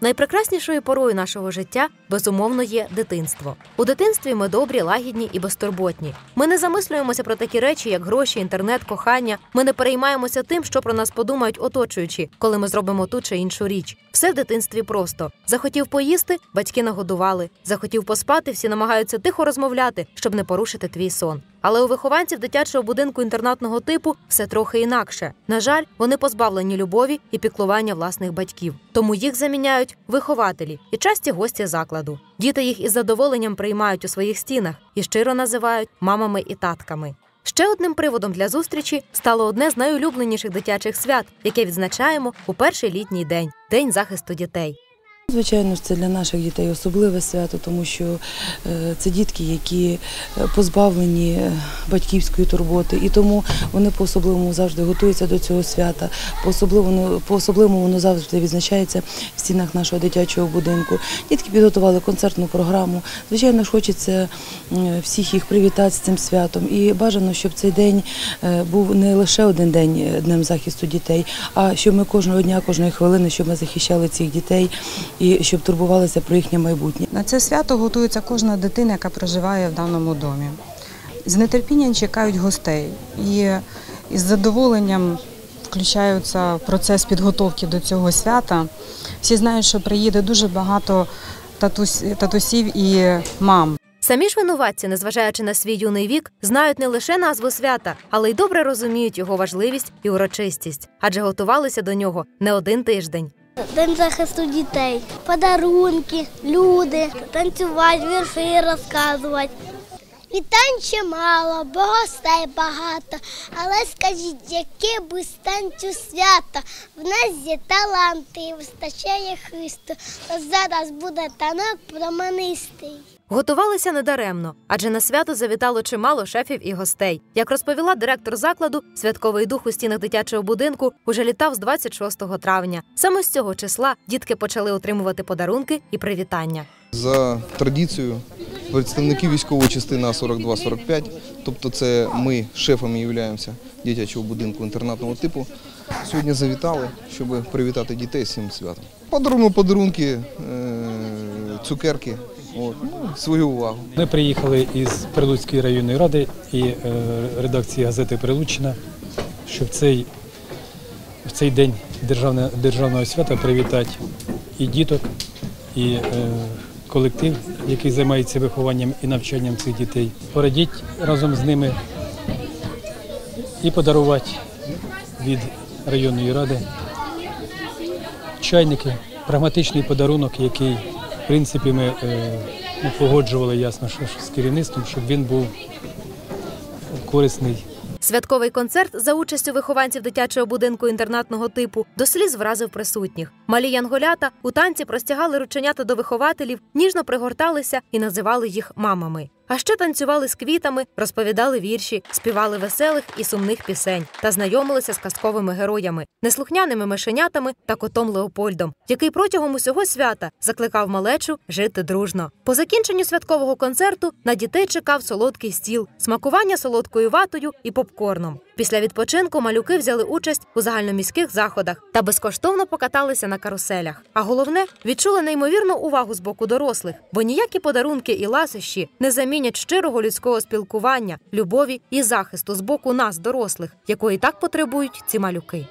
Найпрекраснішою порою нашого життя безумовно є дитинство. У дитинстві ми добрі, лагідні і безтурботні. Ми не замислюємося про такі речі, як гроші, інтернет, кохання. Ми не переймаємося тим, що про нас подумають оточуючі, коли ми зробимо ту чи іншу річ. Все в дитинстві просто. Захотів поїсти, батьки нагодували. Захотів поспати, всі намагаються тихо розмовляти, щоб не порушити твій сон. Але у вихованців дитячого будинку інтернатного типу все трохи інакше. На жаль, вони позбавлені любові і піклування власних батьків. Тому їх заміняють вихователі і часті гості закладу. Діти їх із задоволенням приймають у своїх стінах і щиро називають мамами і татками. Ще одним приводом для зустрічі стало одне з найулюбленіших дитячих свят, яке відзначаємо у перший літній день день захисту дітей. Звичайно, це для наших дітей особливе свято, тому що е, це дітки, які е, позбавлені е, батьківської турботи, і тому вони по-особливому завжди готуються до цього свята. По-особливому, по-особливому воно завжди відзначається в стінах нашого дитячого будинку. Дітки підготували концертну програму. Звичайно ж, хочеться всіх їх привітати з цим святом. І бажано, щоб цей день був не лише один день днем захисту дітей, а щоб ми кожного дня, кожної хвилини, щоб ми захищали цих дітей і щоб турбувалися про їхнє майбутнє. На це свято готується кожна дитина, яка проживає в даному домі. З нетерпінням чекають гостей і із задоволенням включаються в процес підготовки до цього свята. Всі знають, що приїде дуже багато татусів і мам. Самі ж винуватці, незважаючи на свій юний вік, знають не лише назву свята, але й добре розуміють його важливість і урочистість, адже готувалися до нього не один тиждень. День захисту дітей, подарунки, люди, танцювати, вірші розказувати. Вітань чимало, бо гостей багато. Але скажіть, яке без танцю свято? В нас є таланти і вистачає хисту. Зараз буде танок променистий. Готувалися недаремно, адже на свято завітало чимало шефів і гостей. Як розповіла директор закладу, святковий дух у стінах дитячого будинку уже літав з 26 травня. Саме з цього числа дітки почали отримувати подарунки і привітання. За традицією представники військової частини А42-45, тобто це ми шефами являємося дитячого будинку інтернатного типу, сьогодні завітали, щоб привітати дітей з цим святом. Подаруємо подарунки, е, цукерки, от, ну, свою увагу. Ми приїхали із Прилуцької районної ради і е, редакції газети Прилуччина, щоб цей, в цей день державного свята привітати і діток, і е, колектив, який займається вихованням і навчанням цих дітей. Порадіть разом з ними і подарувати від районної ради чайники, прагматичний подарунок, який, в принципі, ми е, ну, погоджували ясно, що з керівництвом, щоб він був корисний Святковий концерт за участю вихованців дитячого будинку інтернатного типу до сліз вразив присутніх. Малі янголята у танці простягали рученята до вихователів, ніжно пригорталися і називали їх мамами. А ще танцювали з квітами, розповідали вірші, співали веселих і сумних пісень та знайомилися з казковими героями, неслухняними мишенятами та котом Леопольдом, який протягом усього свята закликав малечу жити дружно. По закінченню святкового концерту на дітей чекав солодкий стіл, смакування солодкою ватою і попкорном. Після відпочинку малюки взяли участь у загальноміських заходах та безкоштовно покаталися на каруселях. А головне відчули неймовірну увагу з боку дорослих, бо ніякі подарунки і ласощі не замінять щирого людського спілкування, любові і захисту з боку нас, дорослих, якої так потребують ці малюки.